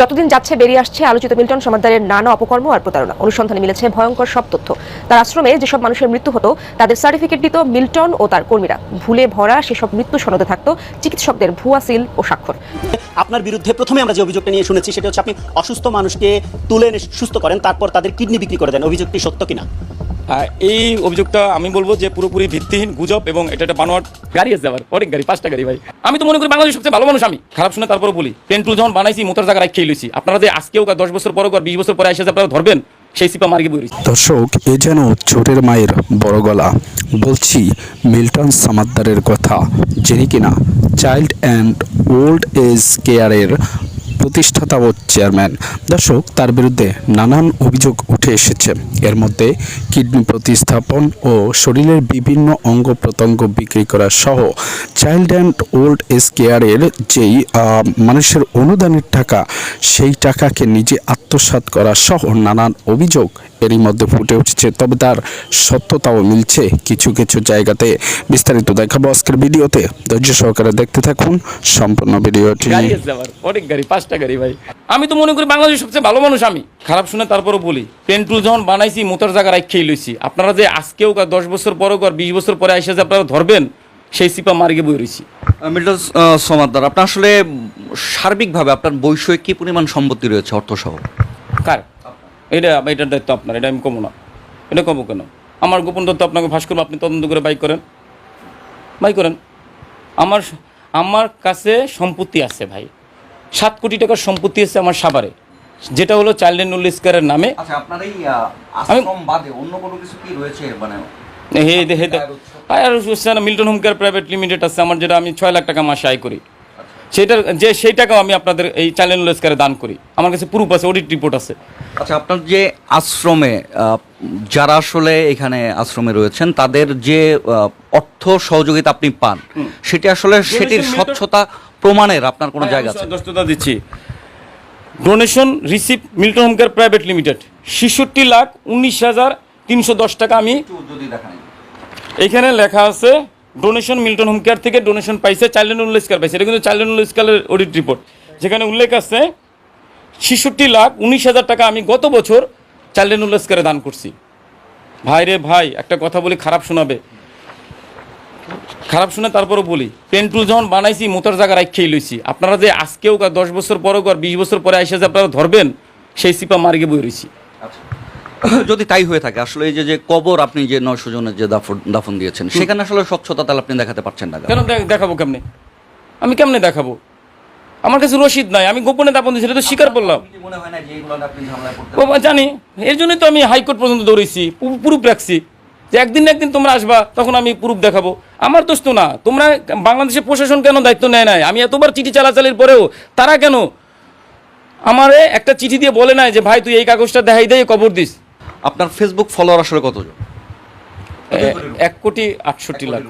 যতদিন যাচ্ছে, বেরিয়ে আসছে আলোচিত মিল্টন সমাদ্দারের নানা অপকর্ম আর প্রতারণা। অনুসন্ধানে মিলেছে ভয়ঙ্কর সব তথ্য। তার আশ্রমে যেসব মানুষের মৃত্যু হতো, তাদের সার্টিফিকেট দিত মিল্টন ও তার কর্মীরা। ভুলে ভরা সেসব মৃত্যু সনদে থাকতো চিকিৎসকদের ভুয়া সিল ও স্বাক্ষর। আপনার বিরুদ্ধে প্রথমে আমরা যে অভিযোগটা নিয়ে শুনেছি, সেটা হচ্ছে আপনি অসুস্থ মানুষকে তুলে সুস্থ করেন, তারপর তাদের কিডনি বিক্রি করে দেন। অভিযোগটি সত্য কিনা? এই অভিযোগটা আমি বলব যে পুরোপুরি ভিত্তিহীন, গুজব এবং এটা একটা বানোয়াট গাড়ি আছে আবার। অনেক গাড়ি, পাঁচটা গাড়ি ভাই। আমি তো মনে করি বাংলাদেশের সবচেয়ে ভালো মানুষ আমি। খারাপ শুনে তারপরে বলি। পেন্টুল যখন বানাইছি, মোটার জায়গায় খেয়ে লইছি। আপনারা যে আজকেও দশ বছর পরে বিশ বছর পরে এসে আপনারা ধরবেন, সেই সিপা মার্গে বই দর্শক, এ যেন চোরের মায়ের বড় গলা। বলছি, মিল্টন সামাদ্দারের কথা যিনি কিনা। চাইল্ড অ্যান্ড ওল্ড এজ কেয়ারের প্রতিষ্ঠাতা ও চেয়ারম্যান। দর্শক, তার বিরুদ্ধে নানান অভিযোগ উঠে এসেছে। এর মধ্যে কিডনি প্রতিস্থাপন ও শরীরের বিভিন্ন অঙ্গ প্রত্যঙ্গ বিক্রি করা সহ চাইল্ড অ্যান্ড ওল্ড এজ কেয়ারের যেই মানুষের অনুদানের টাকা, সেই টাকাকে নিজে আত্মসাত করা সহ নানান অভিযোগ এরই মধ্যে ফুটে উঠছে তবে তার সত্যতাও মিলছে কিছু কিছু জায়গাতে। বিস্তারিত দেখাবো আজকের ভিডিওতে। ধৈর্য সহকারে দেখতে থাকুন সম্পূর্ণ ভিডিওটি। গাড়ি আছে আবার অনেক গাড়ি পাঁচটা গাড়ি ভাই। আমি তো মনে করি বাংলাদেশের সবচেয়ে ভালো মানুষ আমি। খারাপ শুনে তারপরে বলি পেন্টুল যখন বানাইছি মোটার জায়গায় খেয়ে লইছি। আপনারা যে আজকেও দশ বছর পরে বা বিশ বছর পরে এসে যে আপনারা ধরবেন সেই সিপা মার্গে বই রয়েছি মিল্টন সমাদ্দার আপনার আসলে সার্বিকভাবে আপনার বৈষয়িক কি পরিমাণ সম্পত্তি রয়েছে অর্থসহ? কার? এটা এটার দায়িত্ব আপনার এটা আমি কমো না এটা কমো কেন আমার গোপন তথ্য আপনাকে ফাঁস করব আপনি তদন্ত করে বাই করেন বাই করেন আমার আমার কাছে সম্পত্তি আছে ভাই সাত কোটি টাকার সম্পত্তি আছে আমার সাভারে যেটা হলো চাইল্ড অ্যান্ড ওল্ড নামে আচ্ছা মানে Milton home care private limited আছে আমার যেটা আমি ছয় লাখ টাকা মাসে আয় করি সেটার যে সেই টাকাও আমি আপনাদের এই চাইল্ড অ্যান্ড স্কারে দান করি। আমার কাছে প্রুফ আছে অডিট রিপোর্ট আছে। আচ্ছা আপনার যে আশ্রমে যারা আসলে এখানে আশ্রমে রয়েছেন তাদের যে অর্থ সহযোগিতা আপনি পান সেটি আসলে সেটির স্বচ্ছতা প্রমাণের আপনার কোনো জায়গা আছে? দস্ততা দিচ্ছি। Donation receive Milton home care private limited ছেষট্টি লাখ উনিশ হাজার তিনশো দশ টাকা আমি এখানে লেখা আছে ডোনেশন মিল্টন হোম কেয়ার থেকে ডোনেশন পাইছে চাইল্ড ওল্ড পাইছে। এটা কিন্তু চাইল্ড ওল্ড অডিট রিপোর্ট যেখানে উল্লেখ আছে, ছেষট্টি লাখ উনিশ হাজার টাকা আমি গত বছর চাইল্ড ওল্ড দান করছি। ভাই রে ভাই, একটা কথা বলি, খারাপ শোনাবে। খারাপ শুনে তারপরে বলি পেন্টুল যখন বানাইছি মোটার জায়গা রাখিয়ে লইছি। আপনারা যে আজকেও দশ বছর পরে আর বিশ বছর পরে আইসে যে আপনারা ধরবেন, সেই সিপা মার্গে বই রয়েছি যদি তাই হয়ে থাকে আসলে এই যে যে কবর আপনি যে নয়শো জনের যে দাফন দাফন দিয়েছেন সেখানে আসলে স্বচ্ছতা তাহলে আপনি দেখাতে পারছেন না কেন? দেখাবো কেমনে? আমি কেমনে দেখাবো? আমার কাছে রসিদ নাই আমি গোপনে দাপন দিয়েছি এটা তো স্বীকার করলাম। ও জানি এর জন্যই তো আমি হাইকোর্ট পর্যন্ত দৌড়েছি প্রুফ রাখছি। যে একদিন না একদিন তোমরা আসবা তখন আমি প্রুফ দেখাবো। আমার দোষ তো না তোমরা বাংলাদেশের প্রশাসন কেন দায়িত্ব নেয় নাই? আমি এতবার চিঠি চালাচালির পরেও তারা কেন আমারে একটা চিঠি দিয়ে বলে নাই যে ভাই তুই এই কাগজটা দেখাই দে কবর দিস। আপনার ফেসবুক ফলোয়ার আসলে কতজন? এক কোটি আটষট্টি লাখ।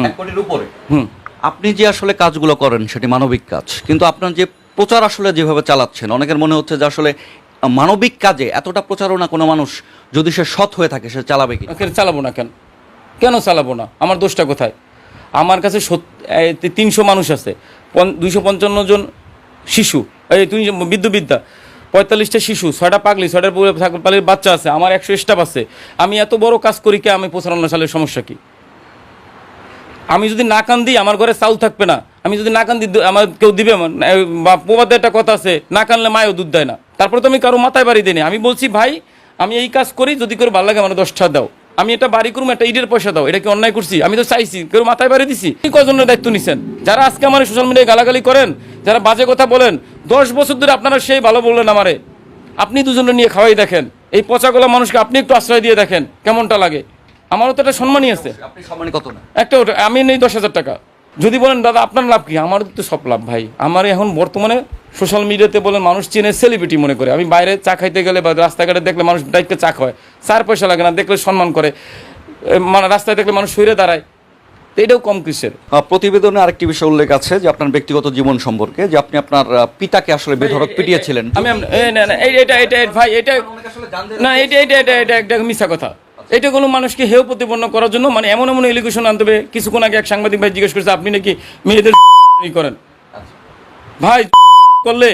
এক কোটির উপরে? হুম। আপনি যে আসলে কাজগুলো করেন সেটি মানবিক কাজ। কিন্তু আপনার যে প্রচার আসলে যেভাবে চালাচ্ছেন অনেকের মনে হচ্ছে যে আসলে মানবিক কাজে এতটা প্রচারণা কোনো মানুষ যদি সে সৎ হয়ে থাকে সে চালাবে কি? চালাবো না কেন? কেন চালাবো না? আমার দোষটা কোথায়? আমার কাছে তিনশো মানুষ আছে। দুইশো পঞ্চান্ন জন শিশু। এই তিনশো বিদ্যুবিদ্যা পঁয়তাল্লিশটা শিশু, ছয়টা পাগলি ছয়টা পাগলির বাচ্চা আছে, আমার একশো স্টাফ আছে। আমি এত বড় কাজ করি কে? আমি পঁচান্ন সালের সমস্যা কি? আমি যদি না কান দিই, আমার ঘরে চাউল থাকবে না। আমি যদি না কান দিই আমার কেউ দিবে বা প্রবাদে একটা কথা আছে, না কানলে মায়ও দুধ দেয় না। তারপরে তো আমি কারও মাথায় বাড়ি দিই আমি বলছি, ভাই, আমি এই কাজ করি, যদি করে ভালো লাগে, আমার দশটা দাও। আমি এটা বাড়ি করুম একটা ইডের পয়সা দাও এটা কি অন্যায় করছি? আমি তো চাইছি কেউ মাথায় বাড়ি দিছি? কি কজনের দায়িত্ব নিছেন? যারা আজকে আমার সোশ্যাল মিডিয়ায় গালাগালি করেন যারা বাজে কথা বলেন দশ বছর ধরে আপনারা সেই ভালো বললেন আমারে। আপনি দুজনে নিয়ে খাওয়াই দেখেন এই পচাগোলা মানুষকে আপনি একটু আশ্রয় দিয়ে দেখেন কেমনটা লাগে? আমারও তো একটা সম্মানই আছে। আপনি সম্মানী কত না? একটা আমি নেই দশ হাজার টাকা। যদি বলেন দাদা আপনার লাভ কি? আমার তো সব লাভ ভাই। আমার এখন বর্তমানে সোশ্যাল মিডিয়াতে বলেন মানুষ চেনে সেলিব্রিটি মনে করে। আমি বাইরে চা খাইতে গেলে বা রাস্তাঘাটে দেখলে মানুষ দায়িত্বে চা খায়। চার পয়সা লাগে না দেখলে সম্মান করে। মানে রাস্তায় দেখলে মানুষ সইরে দাঁড়ায়। এটাও কম কিসের? প্রতিবেদনে আরেকটি বিষয় উল্লেখ আছে যে আপনার ব্যক্তিগত জীবন সম্পর্কে যে আপনি আপনার পিতাকে আসলে বেধড়ক পিটিয়েছিলেন। আমি না না এই এটা এটা এটা- ভাই এটা না এটা এটা এটা এটা একটা মিথ্যা কথা। এটা কোনো মানুষকে হেয় প্রতিপন্ন করার জন্য মানে এমন এমন এলিগেশন আনতে হবে। কিছুক্ষণ আগে এক সাংবাদিক ভাই জিজ্ঞেস করছে, আপনি নাকি মেয়েদের করেন? ভাই, করলে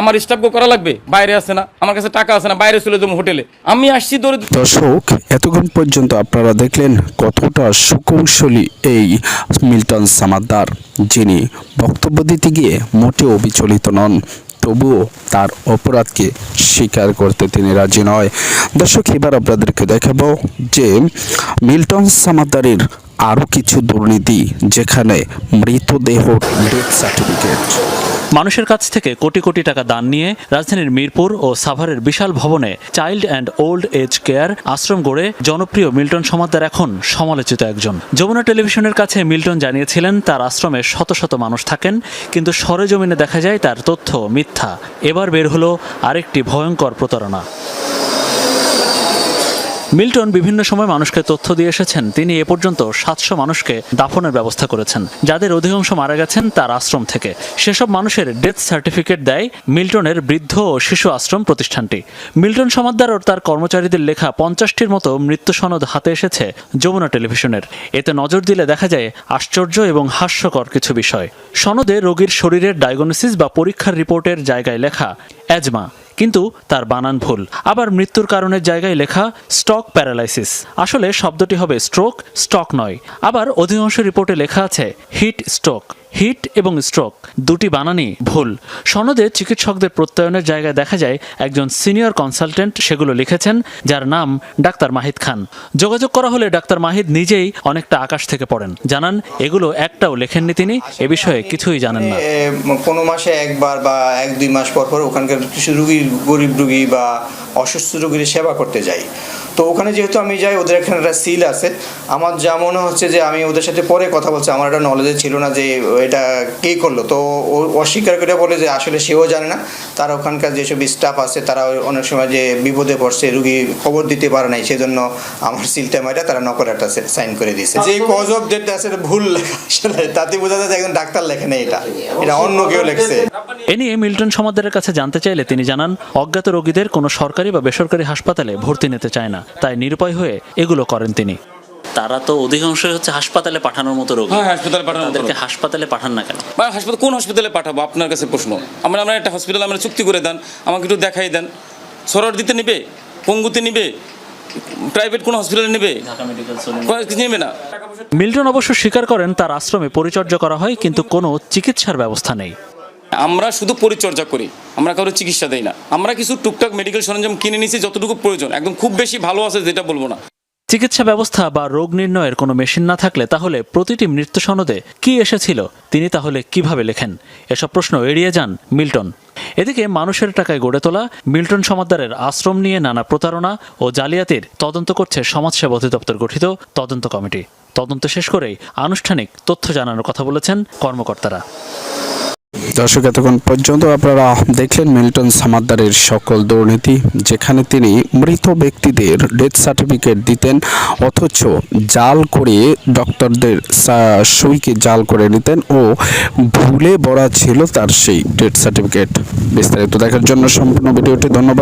আমার স্টাফকে করা লাগবে? বাইরে আসে না, আমার কাছে টাকা আছে না, বাইরে চলে যাব হোটেলে। আমি আসছি দরিদ্র দর্শক, এতক্ষণ পর্যন্ত আপনারা দেখলেন কতটা সুকৌশলী এই মিল্টন সামাদ্দার, যিনি বক্তব্য দিতে গিয়ে মোটেও বিচলিত নন। তবুও তার অপরাধকে স্বীকার করতে তিনি রাজি নয়। দর্শক, এবার আপনাদেরকে দেখাব যে মিল্টন সামাদারির আরও কিছু দুর্নীতি, যেখানে মৃতদেহ ডেথ সার্টিফিকেট। মানুষের কাছ থেকে কোটি কোটি টাকা দান নিয়ে রাজধানীর মিরপুর ও সাভারের বিশাল ভবনে child and old age care আশ্রম গড়ে জনপ্রিয় মিল্টন সমাদার এখন সমালোচিত একজন। যমুনা টেলিভিশনের কাছে মিল্টন জানিয়েছিলেন, তার আশ্রমে শত শত মানুষ থাকেন, কিন্তু সরেজমিনে দেখা যায় তার তথ্য মিথ্যা। এবার বের হলো আরেকটি ভয়ঙ্কর প্রতারণা। মিল্টন বিভিন্ন সময় মানুষকে তথ্য দিয়ে এসেছেন। তিনি এ পর্যন্ত সাতশো মানুষকে দাফনের ব্যবস্থা করেছেন। যাদের অধিকাংশ মারা গেছেন তার আশ্রম থেকে। সেসব মানুষের ডেথ সার্টিফিকেট দেয় মিল্টনের বৃদ্ধ ও শিশু আশ্রম প্রতিষ্ঠানটি। মিল্টন সমাদ্দার ও তার কর্মচারীদের লেখা পঞ্চাশটির মতো মৃত্যু সনদ হাতে এসেছে যমুনা টেলিভিশনের। এতে নজর দিলে দেখা যায় আশ্চর্য এবং হাস্যকর কিছু বিষয়। সনদে রোগীর শরীরের ডায়াগনোসিস বা পরীক্ষার রিপোর্টের জায়গায় লেখা অ্যাজমা কিন্তু তার বানান ভুল। আবার মৃত্যুর কারণের জায়গায় লেখা স্টক প্যারালাইসিস। আসলে শব্দটি হবে স্ট্রোক, স্টক নয়। আবার অধিকাংশ রিপোর্টে লেখা আছে হিট স্ট্রোক। হিট এবং স্ট্রোক, দুটি বানানই ভুল। সনদে চিকিৎসকদের প্রত্যয়নের জায়গায় দেখা যায়, একজন সিনিয়র কনসালটেন্ট সেগুলো লিখেছেন, যার নাম ডাক্তার মাহিদ খান। যোগাযোগ করা হলে ডাক্তার মাহিদ নিজেই অনেকটা আকাশ থেকে পড়েন। জানান, এগুলো একটাও লেখেননি তিনি, এ বিষয়ে কিছুই জানেন না। কোনো মাসে একবার বা এক দুই মাস পর পর ওখানকার কিছু রুগী, গরিব রুগী বা অসুস্থ রুগীর সেবা করতে যাই তো ওখানে যেহেতু আমি যাই ওদের এখানে একটা সিল আছে। আমার যা মনে হচ্ছে যে আমি ওদের সাথে পরে কথা বলছি আমার একটা নলেজে ছিল না যে এটা কে করল। তো ও অস্বীকার করে বলে যে আসলে সেও জানে না। তারা ওখানকার যেসব স্টাফ আছে তারা অনেক সময় যে বিপদে পড়ছে রুগী খবর দিতে পারে নাই সেজন্য আমার সিলটা মাইটা তারা নকল একটা সাইন করে দিয়েছে। যে কজ অফ ডেট আছে ভুল লেখা আসলে। তাতে বোঝা যায় যে একজন ডাক্তার লেখে না এটা। এটা অন্য কেউ লেখছে। এ নিয়ে মিল্টন সমাদ্দারের কাছে জানতে চাইলে তিনি জানান অজ্ঞাত রোগীদের কোনো সরকারি বা বেসরকারি হাসপাতালে ভর্তি নিতে চায় না। তাই নিরুপায় হয়ে এগুলো করেন তিনি। তারা তো অধিকাংশই হচ্ছে হাসপাতালে পাঠানোর মতো রোগী। হ্যাঁ হাসপাতালে পাঠানো তাদেরকে হাসপাতালে পাঠান না কেন? বা হাসপাতাল কোন হসপিটালে পাঠাবো? আপনার কাছে প্রশ্ন। আমরা আমরা একটা হসপিটাল আমরা চুক্তি করে দেন আমাকে একটু দেখাই দেন। সরর দিতে নিবে? পঙ্গুতে নিবে? প্রাইভেট কোন হসপিটালে নেবে? ঢাকা মেডিকেল কিছু নিবে না? মিল্টন অবশ্য স্বীকার করেন তার আশ্রমে পরিচর্যা করা হয় কিন্তু কোনো চিকিৎসার ব্যবস্থা নেই। আমরা শুধু পরিচর্যা করি, আমরা কারও চিকিৎসা দেই না। আমরা কিছু টুকটাক মেডিকেল সরঞ্জাম কিনে নিছি যতটুকু প্রয়োজন, একদম খুব বেশি ভালো আছে যেটা বলব না। চিকিৎসা ব্যবস্থা বা রোগ নির্ণয়ের কোনো মেশিন না থাকলে তাহলে প্রতিটি মৃত্যু সনদে কি এসেছিল, তিনি তাহলে কীভাবে লেখেন? এসব প্রশ্ন এড়িয়ে যান মিল্টন। এদিকে মানুষের টাকায় গড়ে তোলা, মিল্টন সমাদ্দারের আশ্রম নিয়ে নানা প্রতারণা ও জালিয়াতির তদন্ত করছে সমাজসেবা অধিদপ্তর গঠিত তদন্ত কমিটি। তদন্ত শেষ করেই আনুষ্ঠানিক তথ্য জানানোর কথা বলেছেন কর্মকর্তারা। দর্শক, এতক্ষণ পর্যন্ত আপনারা দেখলেন মিল্টন সামাদ্দারের সকল দুর্নীতি, যেখানে তিনি মৃত ব্যক্তিদের ডেথ সার্টিফিকেট দিতেন, অথচ জাল করে ডক্টরদের সইকে জাল করে নিতেন ও ভুলে বড়া ছিল তার সেই ডেথ সার্টিফিকেট। বিস্তারিত দেখার জন্য সম্পূর্ণ ভিডিওটি ধন্যবাদ।